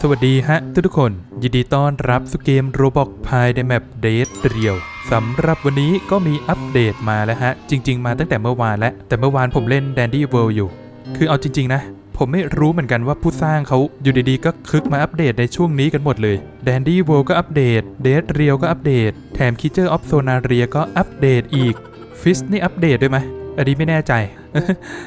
สวัสดีฮะทุกๆคน ยินดีต้อนรับสู่เกมโรบอกภายในแมปเดทเรียวสำหรับวันนี้ก็มีอัปเดตมาแล้วฮะ จริง ๆ มาตั้งแต่เมื่อวานแล้ว แต่เมื่อวานผมเล่น Dandy World อยู่ คือเอาจริง ๆ นะ ผมไม่รู้เหมือนกันว่าผู้สร้างเขาอยู่ดีๆ ก็คึกมาอัปเดตในช่วงนี้กันหมดเลย Dandy World ก็อัปเดต Dead Real ก็อัปเดต แถม Creature of Sonaria ก็อัปเดตอีก Fish นี่อัปเดตด้วยไหม อันนี้ไม่แน่ใจ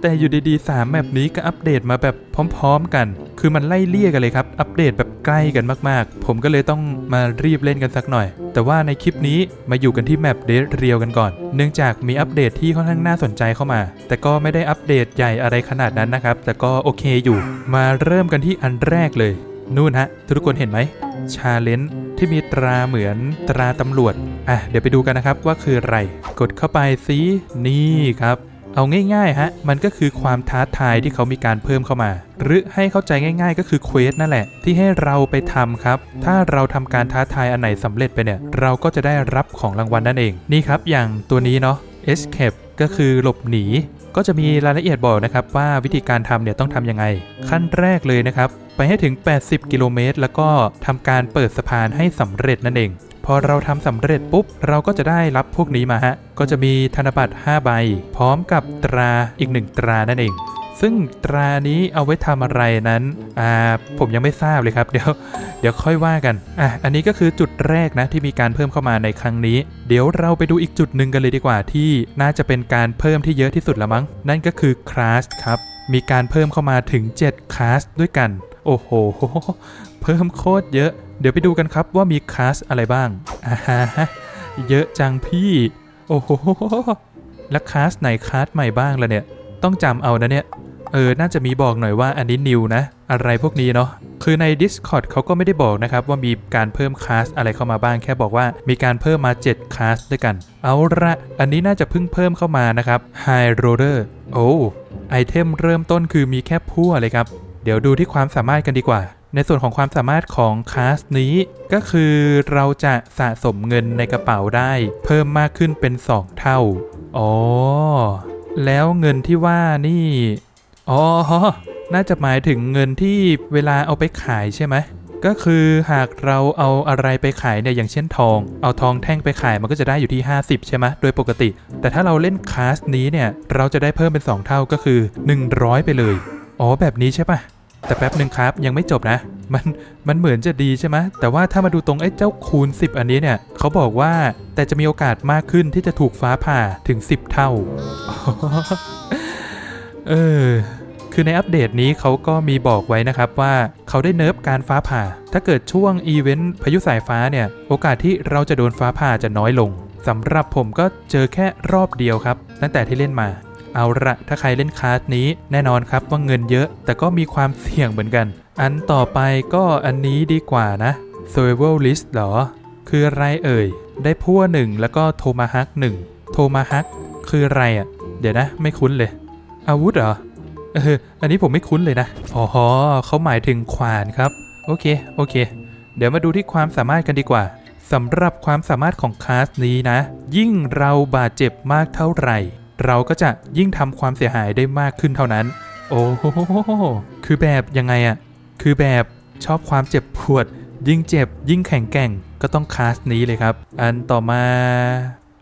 แต่อยู่ดีๆ3แมปนี้ก็อัปเดตมาแบบพร้อมๆกัน คือมันไล่เลี่ยกันเลยครับ อัปเดตแบบใกล้กันมากๆ ผมก็เลยต้องมารีบเล่นกันสักหน่อย แต่ว่าในคลิปนี้มาอยู่กันที่แมปเดทเรียวกันก่อน เนื่องจากมีอัปเดตที่ค่อนข้างน่าสนใจเข้ามา แต่ก็ไม่ได้อัปเดตใหญ่อะไรขนาดนั้นนะครับ แต่ก็โอเคอยู่ มาเริ่มกันที่อันแรกเลย นู่นฮะ ทุกคนเห็นไหม ชาเลนจ์ที่มีตราเหมือนตราตำรวจ อะ เดี๋ยวไปดูกันนะครับว่าคืออะไร กดเข้าไปสินี่ครับ เอาง่ายๆฮะ มันก็คือความท้าทายที่เขามีการเพิ่มเข้ามา หรือให้เข้าใจง่าย ๆ ก็คือเควสนั่นแหละ ที่ให้เราไปทำครับ ถ้าเราทำการท้าทายอันไหนสำเร็จไปเนี่ย เราก็จะได้รับของรางวัลนั่นเอง นี่ครับ อย่างตัวนี้เนาะ escape ก็คือหลบหนี ก็จะมีรายละเอียดบอกนะครับว่าวิธีการทำเนี่ยต้องทำยังไง ขั้นแรกเลยนะครับ ไปให้ถึง 80 กิโลเมตร แล้วก็ทำการเปิดสะพานให้สำเร็จนั่นเอง พอเราทำสำเร็จปุ๊บ เราก็จะได้รับพวกนี้มาฮะก็จะมีธนบัตร5ใบ พร้อมกับตราอีก 1 ตรานั่นเอง ซึ่งตรานี้เอาไว้ทำอะไรนั้น อ่า ผมยังไม่ทราบเลยครับ เดี๋ยว เดี๋ยวค่อยว่ากัน อะ อันนี้ก็คือจุดแรกนะที่มีการเพิ่มเข้ามาในครั้งนี้ เดี๋ยวเราไปดูอีกจุดหนึ่งกันเลยดีกว่าที่น่าจะเป็นการเพิ่มที่เยอะที่สุดละมั้ง นั่นก็คือคลาสครับ มีการเพิ่มเข้ามาถึง7คลาสด้วยกัน โอ้โห เพิ่มโคตรเยอะ เดี๋ยวไปดูกันครับว่ามีคลาสอะไรบ้างอ่าฮะเยอะจังพี่ โอ้โห แล้วคลาสไหนคลาสใหม่บ้างล่ะเนี่ย ต้องจำเอานะเนี่ย เออ น่าจะมีบอกหน่อยว่าอันนี้นิวนะ อะไรพวกนี้เนาะ คือใน Discord เขาก็ไม่ได้บอกนะครับ ว่ามีการเพิ่มคลาสอะไรเข้ามาบ้าง แค่บอกว่ามีการเพิ่มมา 7คลาสด้วยกัน เอาละอันนี้น่าจะเพิ่งเพิ่มเข้ามานะครับ High Roller โอ้ไอเทมเริ่มต้นคือมีแค่พั่วเลยครับ เดี๋ยวดูที่ความสามารถกันดีกว่า ในส่วนของความสามารถของคลาสนี้ ก็คือเราจะสะสมเงินในกระเป๋าได้ เพิ่มมากขึ้นเป็น 2 เท่า อ๋อ แล้วเงินที่ว่านี่ อ๋อ น่าจะหมายถึงเงินที่เวลาเอาไปขายใช่ไหม ก็คือหากเราเอาอะไรไปขายเนี่ยอย่างเช่นทอง เอาทองแท่งไปขายมันก็จะได้อยู่ที่ 50 ใช่ไหมโดยปกติ แต่ถ้าเราเล่นคลาสนี้เนี่ย เราจะได้เพิ่มเป็น 2 เท่าก็คือ 100 ไปเลย อ๋อแบบนี้ใช่ปะแต่แป๊บหนึ่งครับยังไม่จบนะ มันมันเหมือนจะดีใช่ไหมแต่ว่าถ้ามาดูตรงไอ้เจ้าคูณ 10 อันนี้เนี่ยเขาบอกว่าแต่จะมีโอกาสมากขึ้นที่จะถูกฟ้าผ่าถึง 10 เท่า เออ คือในอัปเดตนี้เขาก็มีบอกไว้นะครับว่าเขาได้เนิร์ฟการฟ้าผ่า ถ้าเกิดช่วงอีเวนต์พายุสายฟ้าเนี่ย โอกาสที่เราจะโดนฟ้าผ่าจะน้อยลงสำหรับผมก็เจอแค่รอบเดียวครับ ตั้งแต่ที่เล่นมา เอาละถ้าใครเล่นคลาสนี้แน่นอนครับว่าเงินเยอะ แต่ก็มีความเสี่ยงเหมือนกัน อันต่อไปก็อันนี้ดีกว่านะ Survival List เหรอ คืออะไรเอ่ย ได้พั่วหนึ่งแล้วก็โทมาฮักหนึ่งโทมาฮักคืออะไรอะ่ะ เดี๋ยวนะ ไม่คุ้นเลย อาวุธเหรอ เออ อันนี้ผมไม่คุ้นเลยนะ อ๋อเขาหมายถึงขวานครับ โอเค โอเค เดี๋ยวมาดูที่ความสามารถกันดีกว่าสำหรับความสามารถของคลาสนี้นะ ยิ่งเราบาดเจ็บมากเท่าไหร่ เราก็จะยิ่งทำความเสียหายได้มากขึ้นเท่านั้น โอ้โหคือแบบยังไงอะคือแบบชอบความเจ็บปวด ยิ่งเจ็บยิ่งแข็งแกร่งก็ต้องคลาสนี้เลยครับ อันต่อมา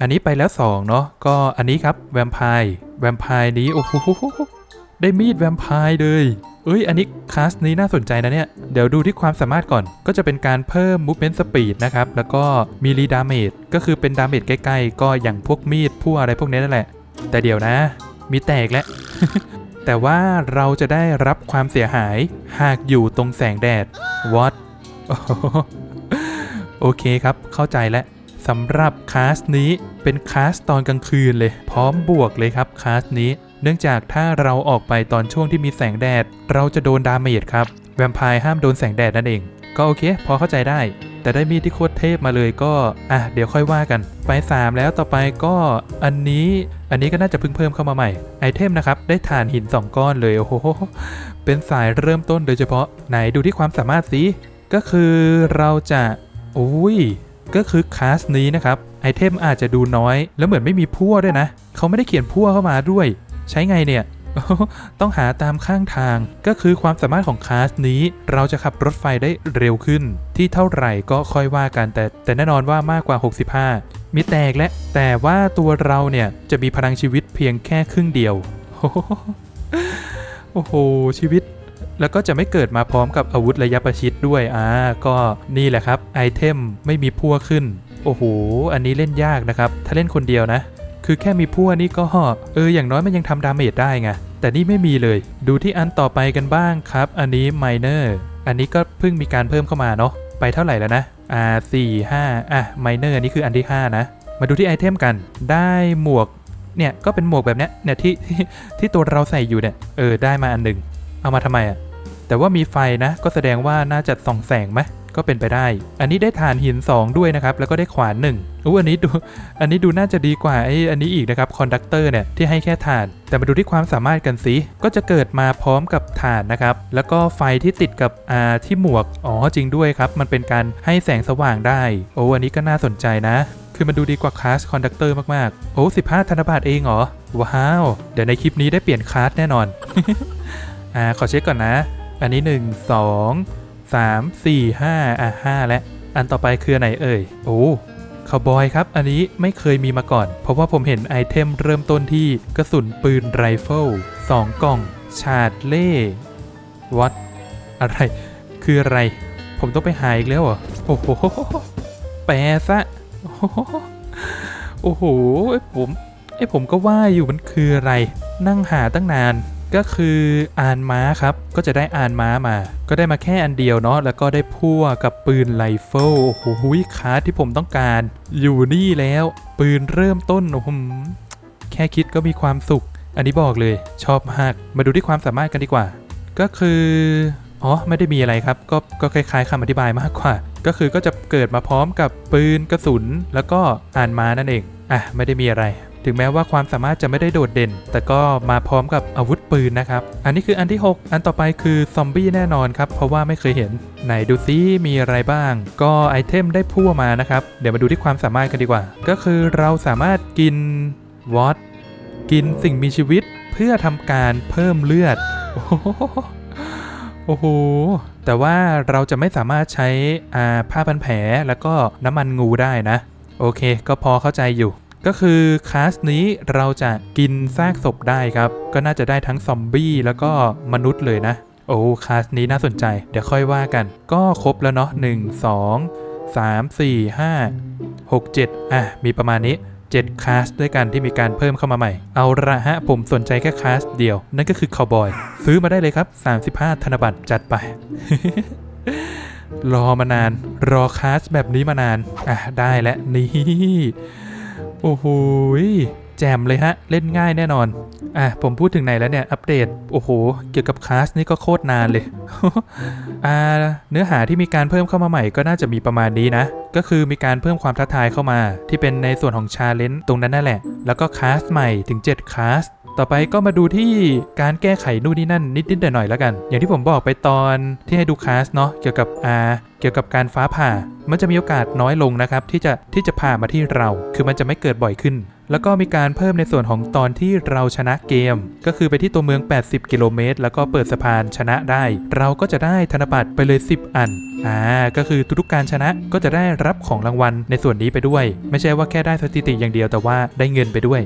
อันนี้ไปแล้วสองเนาะก็อันนี้ครับแวมไพร์แวมไพร์นี้โอ้โหได้มีดแวมไพร์เลยเอ้ย อันนี้คลาสนี้น่าสนใจนะเนี่ย เดี๋ยวดูที่ความสามารถก่อน ก็จะเป็นการเพิ่ม movement speed นะครับ แล้วก็มีรีดาเมจ ก็คือเป็นดาเมจใกล้ๆ ก็อย่างพวกมีดพวกอะไรพวกนี้นั่นแหละ แต่เดี๋ยวนะ มีแตกแล้ว แต่ว่าเราจะได้รับความเสียหาย หากอยู่ตรงแสงแดด what โอเคครับ เข้าใจแล้ว สำหรับคลาสนี้เป็นคลาสตอนกลางคืนเลย พร้อมบวกเลยครับคลาสนี้ เนื่องจากถ้าเราออกไปตอนช่วงที่มีแสงแดด เราจะโดนดาเมจครับ แวมไพร์ห้ามโดนแสงแดดนั่นเอง ก็โอเค พอเข้าใจได้ แต่ได้มีดที่โคตรเทพมาเลยก็ อะ เดี๋ยวค่อยว่ากัน ไป 3 แล้วต่อไปก็อันนี้ อันนี้ก็น่าจะเพิ่งเพิ่มเข้ามาใหม่ ไอเทมนะครับ ได้ฐานหิน 2 ก้อนเลย โอ้โห เป็นสายเริ่มต้นโดยเฉพาะ ไหนดูที่ความสามารถสิ ก็คือเราจะโอ้ย ก็คือคลาสนี้นะครับไอเทมอาจจะดูน้อย แล้วเหมือนไม่มีพั่วด้วยนะ เขาไม่ได้เขียนพั่วเข้ามาด้วย ใช้ไงเนี่ย ต้องหาตามข้างทาง ก็คือความสามารถของคลาสนี้ เราจะขับรถไฟได้เร็วขึ้น ที่เท่าไหร่ก็ค่อยว่ากันแต่แต่แน่นอนว่ามากกว่า 65 มีแตกและ แต่ว่าตัวเราเนี่ย จะมีพลังชีวิตเพียงแค่ครึ่งเดียว โอ้โหชีวิต แล้วก็จะไม่เกิดมาพร้อมกับอาวุธระยะประชิดด้วยอ่าก็นี่แหละครับไอเทมไม่มีพั่วขึ้น โอ้โห อันนี้เล่นยากนะครับ ถ้าเล่นคนเดียวนะ คือแค่มีพั่วนี่ก็เอออย่างน้อยมันยังทำดาเมจได้ไงแต่นี่ไม่มีเลย ดูที่อันต่อไปกันบ้างครับ อันนี้ไมเนอร์อันนี้ก็เพิ่งมีการเพิ่มเข้ามาเนาะไปเท่าไหร่แล้วนะอ่าสี่ห้าอะไมเนอร์นี่คืออันที่ 5 นะ มาดูที่ไอเทมกัน ได้หมวกเนี่ยก็เป็นหมวกแบบเนี้ยเนี่ยที่ที่ตัวเราใส่อยู่เนี่ยเออได้มาอันหนึ่ง เอามาทำไมอะ แต่ว่ามีไฟนะ ก็แสดงว่าน่าจะส่องแสงไหมก็เป็นไปได้ อันนี้ได้ฐานหิน 2 ด้วยนะครับ แล้วก็ได้ขวานหนึ่งอู้อันนี้ดู อันนี้ดูน่าจะดีกว่าไอ้อันนี้อีกนะครับ คอนดักเตอร์เนี่ยที่ให้แค่ฐาน แต่มาดูที่ความสามารถกันสิ ก็จะเกิดมาพร้อมกับฐานนะครับ แล้วก็ไฟที่ติดกับอ่าที่หมวก อ๋อจริงด้วยครับ มันเป็นการให้แสงสว่างได้ โอ้อันนี้ก็น่าสนใจนะ คือมันดูดีกว่าคลาสคอนดักเตอร์มากๆ โอ้15ธนบัตรเองเหรอ ว้าว เดี๋ยวในคลิปนี้ได้เปลี่ยนคลาสแน่นอน อ่าขอเช็คก่อนนะ อันนี้ 1 2 3 4 5อะ5และ อันต่อไปคืออนไหนเอ่ย โอ้คาวบอยครับ อันนี้ไม่เคยมีมาก่อน เพราะว่าผมเห็นไอเทมเริ่มต้นที่กระสุนปืนไรเฟิล2กล่อง ชาดเล่วัดอะไร คืออะไร ผมต้องไปหาอีกแล้วเหรอ โอ้โห แปลซะ โอ้โหไอผมไอผมก็ว่าอยู่มันคืออะไร นั่งหาตั้งนาน ก็คืออ่านม้าครับ ก็จะได้อ่านม้ามา ก็ได้มาแค่อันเดียวเนาะ แล้วก็ได้พั่วกับปืนไรเฟิล โอ้โหคาร์ดที่ผมต้องการ อยู่นี่แล้ว ปืนเริ่มต้น โอ้โห แค่คิดก็มีความสุข อันนี้บอกเลย ชอบมาก มาดูที่ความสามารถกันดีกว่า ก็คือ อ๋อ ไม่ได้มีอะไรครับ ก็ก็คล้ายๆคำอธิบายมากกว่า ก็คือก็จะเกิดมาพร้อมกับปืนกระสุน แล้วก็อ่านม้านั่นเอง อะ ไม่ได้มีอะไร ถึงแม้ว่าความสามารถจะไม่ได้โดดเด่น แต่ก็มาพร้อมกับอาวุธปืนนะครับ อันนี้คืออันที่ 6 อันต่อไปคือซอมบี้แน่นอนครับ เพราะว่าไม่เคยเห็น ไหนดูซิมีอะไรบ้าง ก็ไอเทมได้พั่วมานะครับ เดี๋ยวมาดูที่ความสามารถกันดีกว่า ก็คือเราสามารถกินวอตกินสิ่งมีชีวิตเพื่อทำการเพิ่มเลือด โอ้โห แต่ว่าเราจะไม่สามารถใช้ผ้าพันแผลแล้วก็น้ำมันงูได้นะ โอเค ก็พอเข้าใจอยู่ ก็คือคลาสนี้เราจะกินซากศพได้ครับ ก็น่าจะได้ทั้งซอมบี้แล้วก็มนุษย์เลยนะ โอ้คลาสนี้น่าสนใจ เดี๋ยวค่อยว่ากัน ก็ครบแล้วเนาะ1 2 3 4 5 6 7 อะ มีประมาณนี้ 7คลาสด้วยกันที่มีการเพิ่มเข้ามาใหม่ เอาละฮะ ผมสนใจแค่คลาสเดียว นั่นก็คือคาวบอย ซื้อมาได้เลยครับ 35 ธนบัตรจัดไปรอมานาน รอคลาสแบบนี้มานาน อะ ได้แล้วนี่ โอ้โหแจมเลยฮะ เล่นง่ายแน่นอน อะ ผมพูดถึงไหนแล้วเนี่ย อัปเดต โอ้โห เกี่ยวกับคลาสนี่ก็โคตรนานเลย อ่า เนื้อหาที่มีการเพิ่มเข้ามาใหม่ก็น่าจะมีประมาณนี้นะ ก็คือมีการเพิ่มความท้าทายเข้ามา ที่เป็นในส่วนของชาเลนจ์ตรงนั้นนั่นแหละ แล้วก็คลาสใหม่ถึง 7คลาส ต่อไปก็มาดูที่การแก้ไขนู่นนี่นั่นนิดๆหน่อยๆแล้วกัน อย่างที่ผมบอกไปตอนที่ให้ดูคลาสเนาะเกี่ยวกับอ่าเกี่ยวกับการฟ้าผ่า มันจะมีโอกาสน้อยลงนะครับ ที่จะที่จะผ่ามาที่เรา คือมันจะไม่เกิดบ่อยขึ้น แล้วก็มีการเพิ่มในส่วนของตอนที่เราชนะเกม ก็คือไปที่ตัวเมือง 80 กิโลเมตร แล้วก็เปิดสะพานชนะได้ เราก็จะได้ธนบัตรไปเลย 10 อันอ่าก็คือทุกๆการชนะก็จะได้รับของรางวัลในส่วนนี้ไปด้วย ไม่ใช่ว่าแค่ได้สถิติอย่างเดียวแต่ว่าได้เงินไปด้วย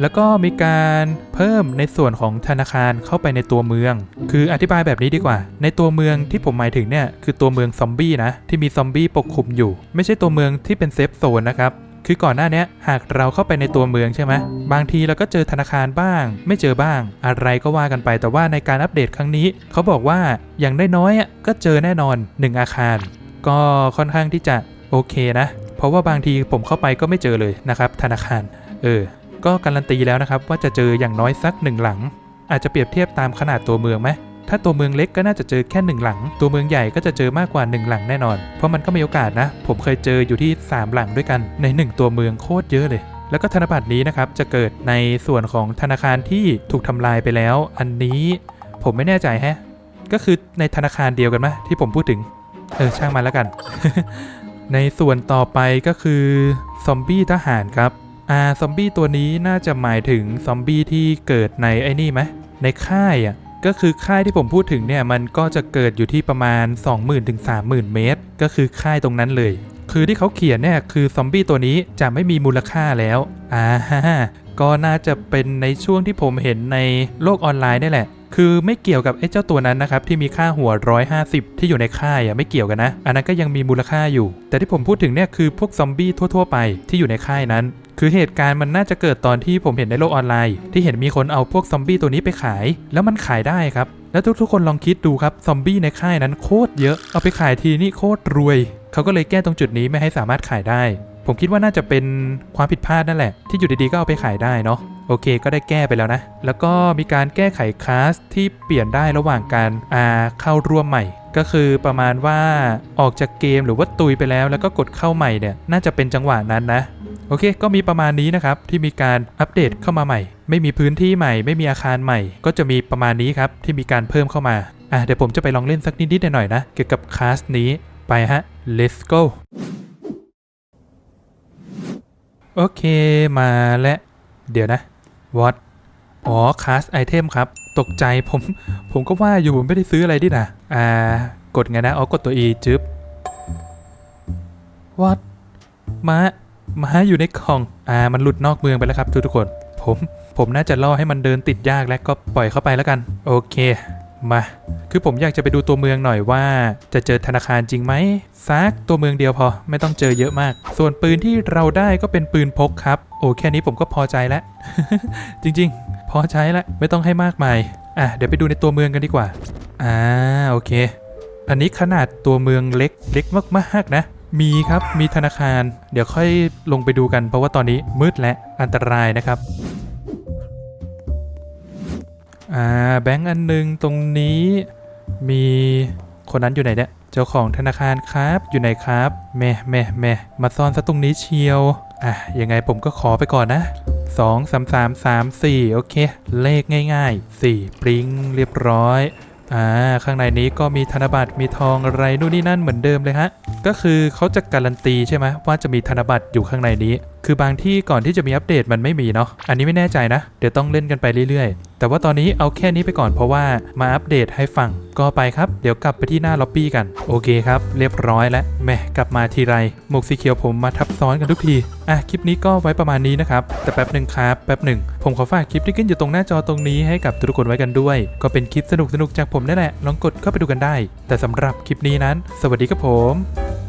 แล้วก็มีการเพิ่มในส่วนของธนาคารเข้าไปในตัวเมือง คืออธิบายแบบนี้ดีกว่า ในตัวเมืองที่ผมหมายถึงเนี่ยคือตัวเมืองซอมบี้นะที่มีซอมบี้ปกคลุมอยู่ ไม่ใช่ตัวเมืองที่เป็นเซฟโซนนะครับคือก่อนหน้านี้หากเราเข้าไปในตัวเมืองใช่ไหมบางทีเราก็เจอธนาคารบ้าง ไม่เจอบ้าง อะไรก็ว่ากันไปแต่ว่าในการอัปเดตครั้งนี้ เขาบอกว่าอย่างได้น้อยก็เจอแน่นอน 1 อาคาร ก็ค่อนข้างที่จะโอเคนะ เพราะว่าบางทีผมเข้าไปก็ไม่เจอเลยนะครับ ธนาคาร เออ ก็การันตีแล้วนะครับว่าจะเจออย่างน้อยสักหนึ่งหลัง อาจจะเปรียบเทียบตามขนาดตัวเมืองไหมถ้าตัวเมืองเล็กก็น่าจะเจอแค่หนึ่งหลัง ตัวเมืองใหญ่ก็จะเจอมากกว่าหนึ่งหลังแน่นอน เพราะมันก็มีโอกาสนะ ผมเคยเจออยู่ที่ 3 หลังด้วยกัน ใน 1 ตัวเมืองโคตรเยอะเลย แล้วก็ธนบัตรนี้นะครับจะเกิดในส่วนของธนาคารที่ถูกทำลายไปแล้ว อันนี้ผมไม่แน่ใจแฮะ ก็คือในธนาคารเดียวกันไหมที่ผมพูดถึง เออช่างมันแล้วกัน ในส่วนต่อไปก็คือซอมบี้ทหารครับ อ่าซอมบี้ตัวนี้น่าจะหมายถึงซอมบี้ที่เกิดในไอ้นี่ไหมในค่ายอะก็คือค่ายที่ผมพูดถึงเนี่ยมันก็จะเกิดอยู่ที่ประมาณ 20,000ถึง30,000 เมตร ก็คือค่ายตรงนั้นเลย คือที่เขาเขียนเนี่ยคือซอมบี้ตัวนี้จะไม่มีมูลค่าแล้วอ่าฮะก็น่าจะเป็นในช่วงที่ผมเห็นในโลกออนไลน์นี่แหละ คือไม่เกี่ยวกับไอ้เจ้าตัวนั้นนะครับที่มีค่าหัว 150 ที่อยู่ในค่ายอะไม่เกี่ยวกันนะ อันนั้นก็ยังมีมูลค่าอยู่ แต่ที่ผมพูดถึงเนี่ยคือพวกซอมบี้ทั่ว ๆ ไปที่อยู่ในค่ายนั้นคือเหตุการณ์มันน่าจะเกิดตอนที่ผมเห็นในโลกออนไลน์ ที่เห็นมีคนเอาพวกซอมบี้ตัวนี้ไปขาย แล้วมันขายได้ครับ แล้วทุกๆคนลองคิดดูครับซอมบี้ในค่ายนั้นโคตรเยอะเอาไปขายทีนี่โคตรรวย เขาก็เลยแก้ตรงจุดนี้ไม่ให้สามารถขายได้ ผมคิดว่าน่าจะเป็นความผิดพลาดนั่นแหละ ที่อยู่ดีๆก็เอาไปขายได้เนาะ โอเคก็ได้แก้ไปแล้วนะ แล้วก็มีการแก้ไขคลาสที่เปลี่ยนได้ระหว่างการอ่าเข้าร่วมใหม่ ก็คือประมาณว่าออกจากเกมหรือว่าตุยไปแล้ว แล้วก็กดเข้าใหม่เนี่ยน่าจะเป็นจังหวะนั้นนะโอเค ก็มีประมาณนี้นะครับ ที่มีการอัปเดตเข้ามาใหม่ ไม่มีพื้นที่ใหม่ ไม่มีอาคารใหม่ ก็จะมีประมาณนี้ครับ ที่มีการเพิ่มเข้ามา อะ เดี๋ยวผมจะไปลองเล่นสักนิดๆหน่อยๆนะ เกี่ยวกับคลาสนี้ ไปฮะ let's go โอเค มาและ เดี๋ยวนะ what อ๋อคลาสไอเทมครับ ตกใจผม ผมก็ว่าอยู่ผมไม่ได้ซื้ออะไรดินะอ่ากดไงนะอ๋อกดตัว E จึ๊บ what มาม้าอยู่ในกล่อง อ่า มันหลุดนอกเมืองไปแล้วครับทุกทุกคน ผม ผมน่าจะล่อให้มันเดินติดยากแล้วก็ปล่อยเข้าไปแล้วกัน โอเค มา คือผมอยากจะไปดูตัวเมืองหน่อยว่า จะเจอธนาคารจริงไหมซักตัวเมืองเดียวพอไม่ต้องเจอเยอะมาก ส่วนปืนที่เราได้ก็เป็นปืนพกครับ โอ้แค่นี้ผมก็พอใจแล้ว จริงๆ พอใช้แล้วไม่ต้องให้มากมายอะเดี๋ยวไปดูในตัวเมืองกันดีกว่าอ่าโอเค อันนี้ขนาดตัวเมืองเล็กเล็กมากๆนะมีครับ มีธนาคาร เดี๋ยวค่อยลงไปดูกันเพราะว่าตอนนี้มืดและอันตรายนะครับ อ่าแบงก์อันหนึงตรงนี้มีคนนั้นอยู่ไหนเนี่ยเจ้าของธนาคารครับอยู่ไหนครับแม่แม่แม่มาซ่อนซะตรงนี้เชียวอะยังไงผมก็ขอไปก่อนนะ 2 3 3 3 4 โอเค เลขง่าย ๆ 4 ปริ้งเรียบร้อยอ่าข้างในนี้ก็มีธนบัตรมีทองอะไรนู่นนี่นั่นเหมือนเดิมเลยฮะ ก็คือเขาจะการันตีใช่ไหมว่าจะมีธนบัตรอยู่ข้างในนี้ คือบางที่ก่อนที่จะมีอัปเดตมันไม่มีเนาะ อันนี้ไม่แน่ใจนะ เดี๋ยวต้องเล่นกันไปเรื่อยๆ แต่ว่าตอนนี้เอาแค่นี้ไปก่อนเพราะว่ามาอัปเดตให้ฟัง ก็ไปครับ เดี๋ยวกลับไปที่หน้าล็อบบี้กัน โอเคครับ เรียบร้อยแล้วแหม่กลับมาทีไร หมวกสีเขียวผมมาทับซ้อนกันทุกที อะ คลิปนี้ก็ไว้ประมาณนี้นะครับ แต่แป๊บหนึ่งครับ แป๊บหนึ่ง ผมขอฝากคลิปที่ขึ้นอยู่ตรงหน้าจอตรงนี้ให้กับทุกคนไว้กันด้วย ก็เป็นคลิปสนุกๆจากผมนั่นแหละ ลองกดเข้าไปดูกันได้ แต่สำหรับคลิปนี้นั้น สวัสดีครับผม